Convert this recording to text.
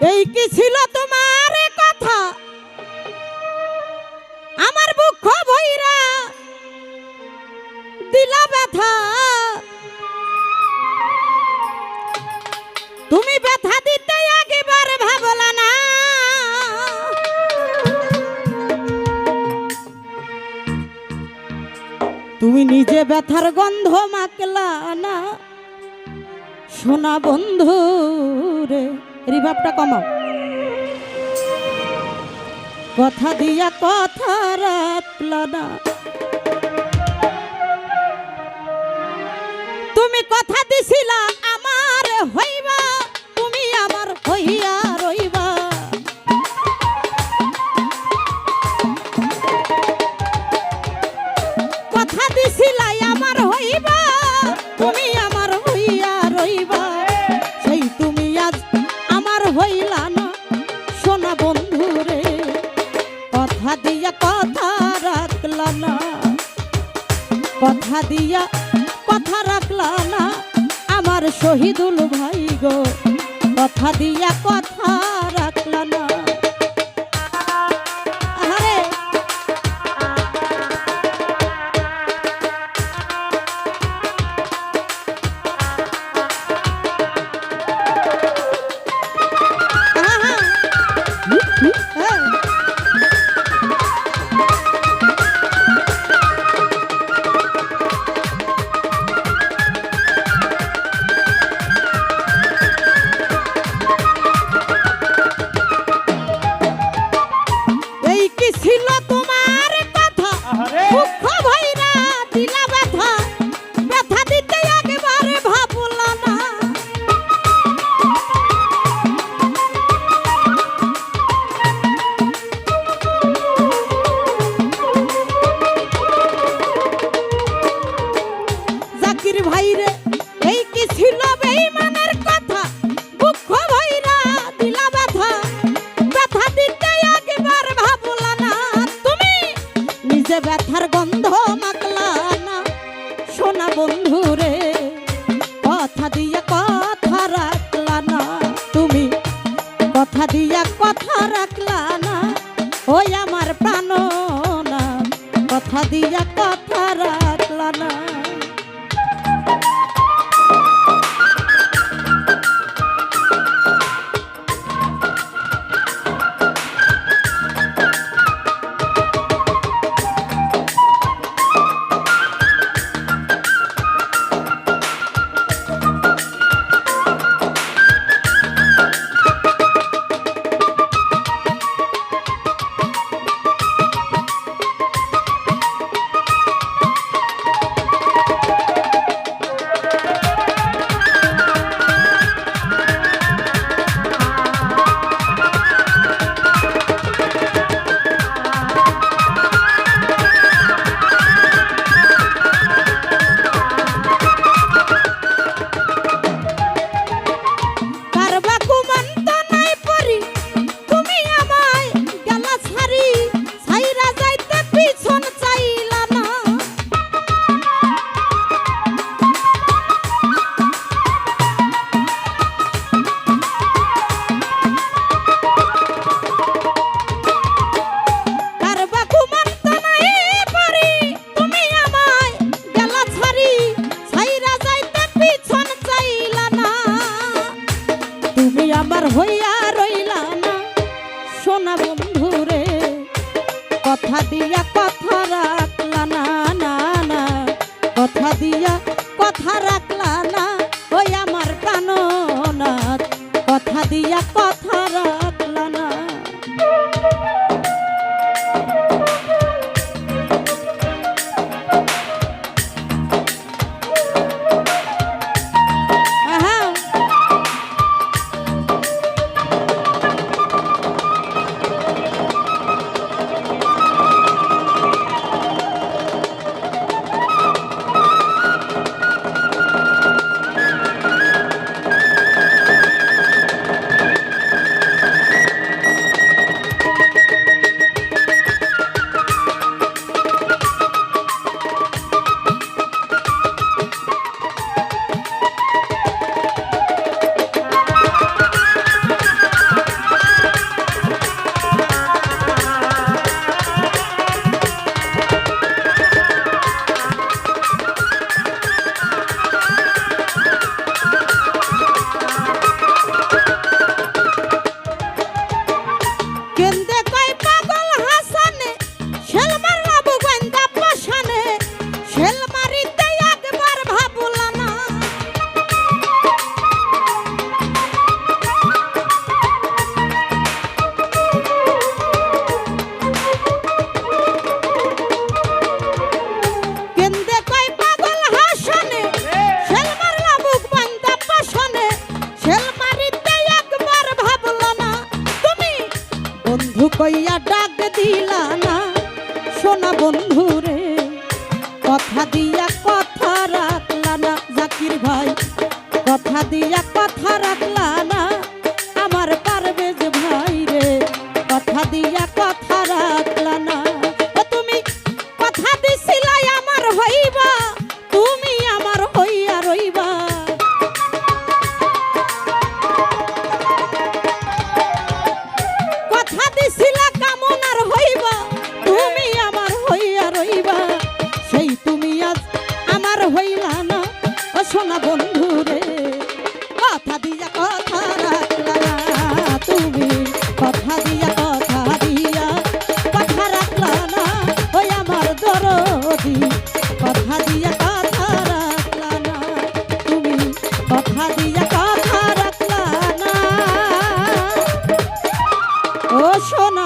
এই কি ছিল তোমার কথা? আমার বুক ভৈরা দিলা ব্যথা। তুমি ব্যথা দিতে আগেবার ভাবলা না। তুমি নিজে ব্যথার গন্ধ মাকলা না। সোনা বন্ধু রে রিভাবটা কমাও। কথা দিয়া কথা রাখল না। দিয়া কথা রাখল না। কথা দিয়া কথা রাখল না। আমার শহীদুল ভাই গো, কথা দিয়া কথা জাকির ভাইরে এই কি ছিল বেঈমানের কথা? দুঃখ ভৈরা দিলা ব্যথা। ব্যথা দিতে একবার ভাবলা না। তুমি নিজে ব্যথার গন্ধ মাকলা না। সোনা বন্ধু রে, কথা দিয়া কথা রাখলা না। তুমি কথা দিয়া কথা রাখলা না। ওই আমার প্রাণ না কথা দিয়া কথা রাখলা না। কইয়া ডাক দিলা না। সোনা বন্ধু রে, কথা দিয়া কথা রাখলা না। জাকির ভাই, কথা দিয়া